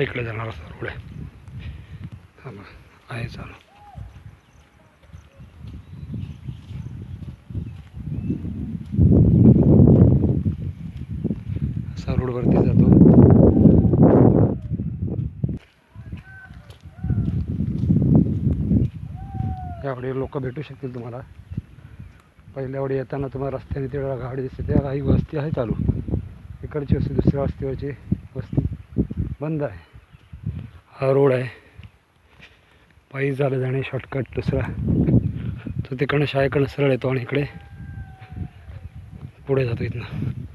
इकडे जाणार असा रोड आहे थांबा आहे चालू. असा रोडवरती जातो. यावेळी लोक भेटू शकतील तुम्हाला. पहिल्या वेळी येताना तुम्हाला रस्त्याने तेवढा गाडी दिसते त्या काही वस्ती आहे चालू. इकडची वस्ती दुसऱ्या वस्तीवरची वस्ती बंद आहे. हा रोड आहे. पायी झालं जाणे शॉर्टकट दुसरा. तो तिकडनं शाळेकडनं सरळ येतो आणि इकडे पुढे जातो इथनं.